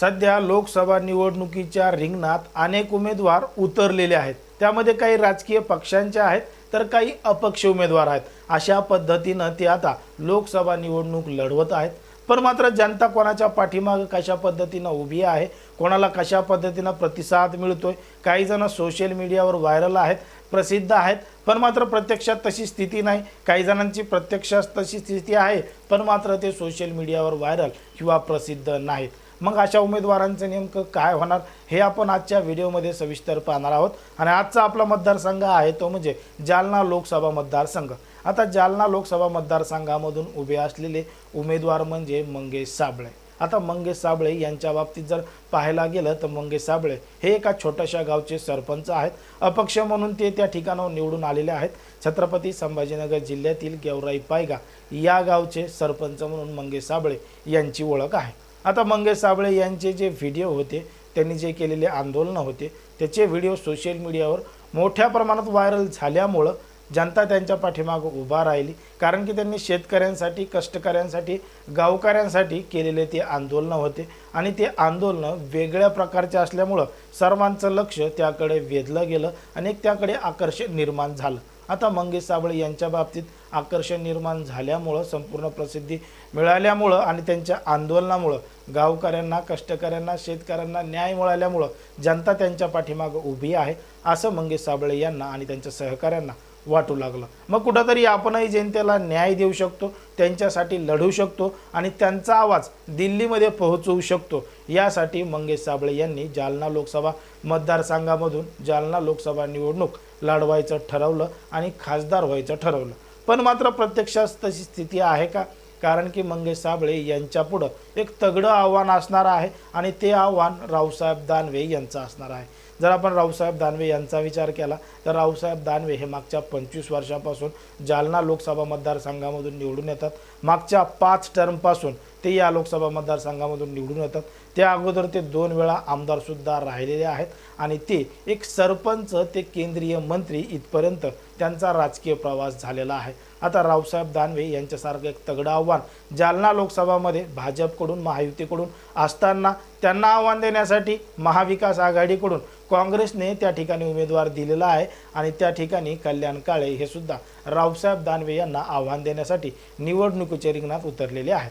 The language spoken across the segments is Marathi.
सध्या लोकसभा निवडणुकीच्या रिंगणात अनेक उमेदवार उतरलेले आहेत. त्यामध्ये काही राजकीय पक्षांचे आहेत तर काही अपक्ष उमेदवार आहेत. अशा पद्धतीनं ते आता लोकसभा निवडणूक लढवत आहेत. पण मात्र जनता कोणाच्या पाठीमागं कशा पद्धतीनं उभी आहे कोणाला कशा पद्धतीनं प्रतिसाद मिळतोय काही जण सोशल मीडियावर व्हायरल आहेत प्रसिद्ध आहेत पण मात्र प्रत्यक्षात तशी स्थिती नाही. काही जणांची प्रत्यक्षात तशी स्थिती आहे पण मात्र ते सोशल मीडियावर व्हायरल किंवा प्रसिद्ध नाहीत. मग अशा उमेदवारांचं नेमकं काय होणार हे आपण आजच्या व्हिडिओमध्ये सविस्तर पाहणार आहोत. आणि आजचा आपला मतदारसंघ आहे तो म्हणजे जालना लोकसभा मतदारसंघ. आता जालना लोकसभा मतदारसंघामधून उभे असलेले उमेदवार म्हणजे मंगेश साबळे. आता मंगेश साबळे यांच्या बाबतीत जर पाहायला गेलं तर मंगेश साबळे हे एका छोट्याशा गावचे सरपंच आहेत. अपक्ष म्हणून ते त्या ठिकाणावर निवडून आलेले आहेत. छत्रपती संभाजीनगर जिल्ह्यातील गेवराई पायगा या गावचे सरपंच म्हणून मंगेश साबळे यांची ओळख आहे. आता मंगेश साबळे यांचे जे व्हिडिओ होते त्यांनी जे केलेले आंदोलनं होते त्याचे व्हिडिओ सोशल मीडियावर मोठ्या प्रमाणात व्हायरल झाल्यामुळं जनता त्यांच्या पाठीमागं उभा राहिली. कारण की त्यांनी शेतकऱ्यांसाठी कष्टकऱ्यांसाठी गावकऱ्यांसाठी केलेले ते आंदोलनं होते. आणि ते आंदोलनं वेगळ्या प्रकारचे असल्यामुळं सर्वांचं लक्ष त्याकडे वेधलं गेलं आणि त्याकडे आकर्षण निर्माण झालं. आता मंगेश साबळे यांच्या बाबतीत आकर्षण निर्माण झाल्यामुळं संपूर्ण प्रसिद्धी मिळाल्यामुळं आणि त्यांच्या आंदोलनामुळं गावकऱ्यांना कष्टकऱ्यांना शेतकऱ्यांना न्याय मिळाल्यामुळं जनता त्यांच्या पाठीमागं उभी आहे असं मंगेश साबळे यांना आणि त्यांच्या सहकाऱ्यांना वाटू लागलं. मग कुठंतरी आपणही जनतेला न्याय देऊ शकतो त्यांच्यासाठी लढू शकतो आणि त्यांचा आवाज दिल्लीमध्ये पोहोचवू शकतो. यासाठी मंगेश साबळे यांनी जालना लोकसभा मतदारसंघामधून जालना लोकसभा निवडणूक लढवायचं ठरवलं आणि खासदार व्हायचं ठरवलं. पण मात्र प्रत्यक्षात तशी स्थिती आहे का? कारण की मंगेश साबळे यांच्यापुढं एक तगडं आव्हान असणार आहे आणि ते आव्हान रावसाहेब दानवे यांचं असणार आहे. जर आपण रावसाहेब दानवे यांचा विचार केला तर रावसाहेब दानवे हे मागच्या पंचवीस वर्षापासून जालना लोकसभा मतदारसंघामधून निवडून येतात. मागच्या पाच टर्मपासून ते या लोकसभा मतदारसंघामधून निवडून येतात. त्या अगोदर ते दोन वेळा आमदारसुद्धा राहिलेले आहेत आणि ते एक सरपंच ते केंद्रीय मंत्री इथपर्यंत त्यांचा राजकीय प्रवास झालेला आहे. आता रावसाहेब दानवे यांच्यासारखं एक तगडं आव्हान जालना लोकसभामध्ये भाजपकडून महायुतीकडून असताना त्यांना आव्हान देण्यासाठी महाविकास आघाडीकडून काँग्रेसने त्या ठिकाणी उमेदवार दिलेला आहे आणि त्या ठिकाणी कल्याण काळे हे सुद्धा रावसाहेब दानवे यांना आव्हान देण्यासाठी निवडणुकीच्या रिंगणात उतरलेले आहेत.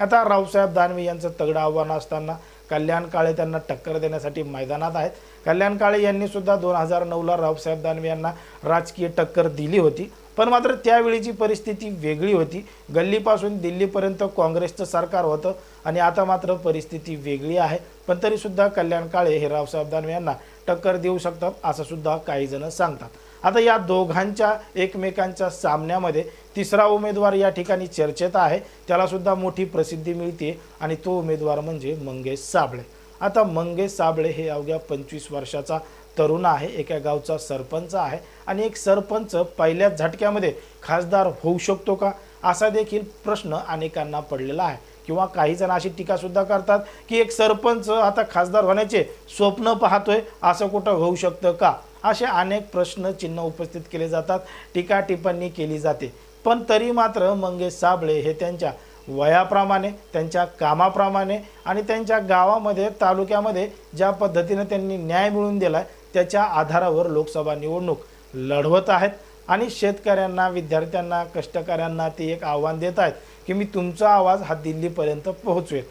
आता रावसाहेब दानवे यांचं तगडं आव्हान असताना कल्याण काळे त्यांना टक्कर देण्यासाठी मैदानात आहेत. कल्याण काळे यांनी सुद्धा दोन हजार नऊला रावसाहेब दानवे यांना राजकीय टक्कर दिली होती. पण मात्र त्यावेळीची परिस्थिती वेगळी होती. गल्लीपासून दिल्लीपर्यंत काँग्रेसचं सरकार होतं आणि आता मात्र परिस्थिती वेगळी आहे. पण तरीसुद्धा कल्याण काळे हे रावसाहेब दानवे यांना टक्कर देऊ शकतात असं सुद्धा काही जण सांगतात. आता या दोघांच्या एकमेकांच्या सामन्यामध्ये तिसरा उमेदवार या ठिकाणी चर्चेत आहे. त्यालासुद्धा मोठी प्रसिद्धी मिळते आणि तो उमेदवार म्हणजे मंगेश साबळे. आता मंगेश साबळे हे अवघ्या पंचवीस वर्षाचा तरुण आहे एका गावचा सरपंच आहे आणि एक सरपंच पहिल्याच झटक्यामध्ये खासदार होऊ शकतो का? असा देखील प्रश्न अनेकांना पडलेला आहे. किंवा काही जण अशी टीकासुद्धा करतात की एक सरपंच आता खासदार होण्याचे स्वप्न पाहतोय असं कुठं होऊ शकतं का? असे अनेक प्रश्न चिन्ह उपस्थित केले जातात टीका टिप्पणी केली जाते. पण तरी मात्र मंगेश साबळे हे त्यांच्या वयाप्रमाणे त्यांच्या कामाप्रमाणे आणि त्यांच्या गावामध्ये तालुक्यामध्ये ज्या पद्धतीनं त्यांनी न्याय मिळवून दिला आहे त्याच्या आधारावर लोकसभा निवडणूक लढवत आहेत. आणि शेतकऱ्यांना विद्यार्थ्यांना कष्टकऱ्यांना ते एक आव्हान देत आहेत की मी तुमचा आवाज हा दिल्लीपर्यंत पोहोचवेल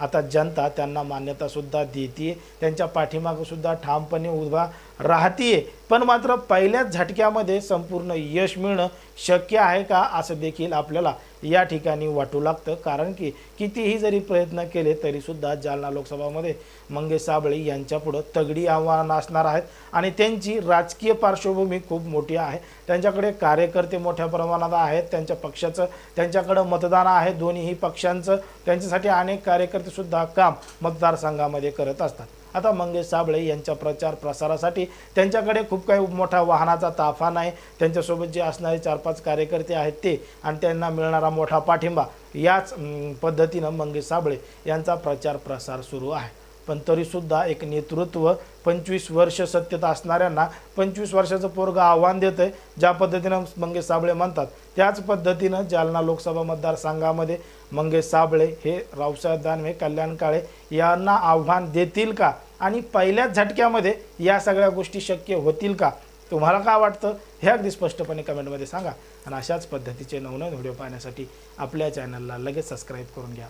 आता जनता त्यांना मान्यतासुद्धा देते त्यांच्या पाठीमागंसुद्धा ठामपणे उभा राहतीये. पण मात्र पहिल्याच झटक्यामध्ये संपूर्ण यश मिळणं शक्य आहे का असं देखील आपल्याला या ठिकाणी वाटू लागतं. कारण की कितीही जरी प्रयत्न केले तरीसुद्धा जालना लोकसभामध्ये मंगेश साबळे यांच्यापुढं तगडी आव्हानं असणार आहेत. आणि त्यांची राजकीय पार्श्वभूमी खूप मोठी आहे. त्यांच्याकडे कार्यकर्ते मोठ्या प्रमाणात आहेत. त्यांच्या पक्षाचं त्यांच्याकडं मतदान आहे. दोन्हीही पक्षांचं. त्यांच्यासाठी अनेक कार्यकर्तेसुद्धा काम मतदारसंघामध्ये करत असतात. आता मंगेश साबळे यांच्या प्रचार प्रसारासाठी त्यांच्याकडे खूप काही मोठा वाहनाचा ताफा नाही. त्यांच्यासोबत जे असणारे चार पाच कार्यकर्ते आहेत ते आणि त्यांना मिळणारा मोठा पाठिंबा याच पद्धतीनं मंगेश साबळे यांचा प्रचार प्रसार सुरू आहे. पण तरीसुद्धा एक नेतृत्व पंचवीस वर्ष सत्तेत असणाऱ्यांना पंचवीस वर्षाचं पोरगं आव्हान देत आहे ज्या पद्धतीनं मंगेश साबळे म्हणतात त्याच पद्धतीनं जालना लोकसभा मतदारसंघामध्ये मंगेश साबळे हे रावसाहेब दानवे कल्याण काळे यांना आव्हान देतील का? आणि पहिल्याच झटक्यामध्ये या सगळ्या गोष्टी शक्य होतील का? तुम्हाला काय वाटतं? हे अगदी स्पष्टपणे कमेंटमध्ये सांगा. आणि अशाच पद्धतीचे नवनवीन व्हिडिओ पाहण्यासाठी आपल्या चॅनलला लगेच सबस्क्राईब करून घ्या.